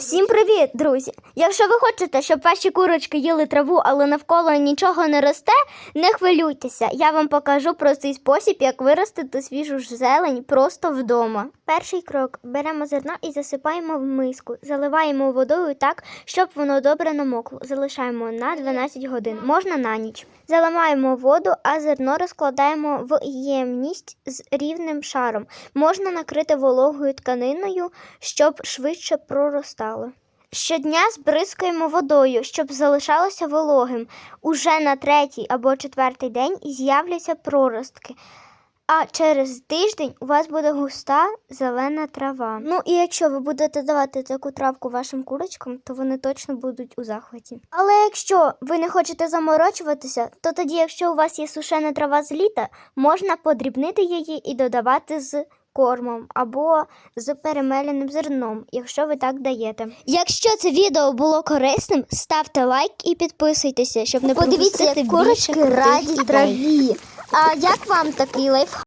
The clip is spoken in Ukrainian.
Всім привіт, друзі! Якщо ви хочете, щоб ваші курочки їли траву, але навколо нічого не росте, не хвилюйтеся. Я вам покажу простий спосіб, як виростити свіжу ж зелень просто вдома. Перший крок: беремо зерно і засипаємо в миску, заливаємо водою так, щоб воно добре намокло. Залишаємо на 12 годин, можна на ніч. Заливаємо воду, а зерно розкладаємо в ємність з рівним шаром. Можна накрити вологою тканиною, щоб швидше проростало. Щодня збризкуємо водою, щоб залишалося вологим. Уже на третій або четвертий день з'являться проростки. А через тиждень у вас буде густа зелена трава. Ну і якщо ви будете давати таку травку вашим курочкам, то вони точно будуть у захваті. Але якщо ви не хочете заморочуватися, то тоді, якщо у вас є сушена трава з літа, можна подрібнити її і додавати з кормом або з перемеленим зерном, якщо ви так даєте. Якщо це відео було корисним, ставте лайк і підписуйтеся, щоб не Подивіться, як курочки раді траві. А як вам такий лайфхак?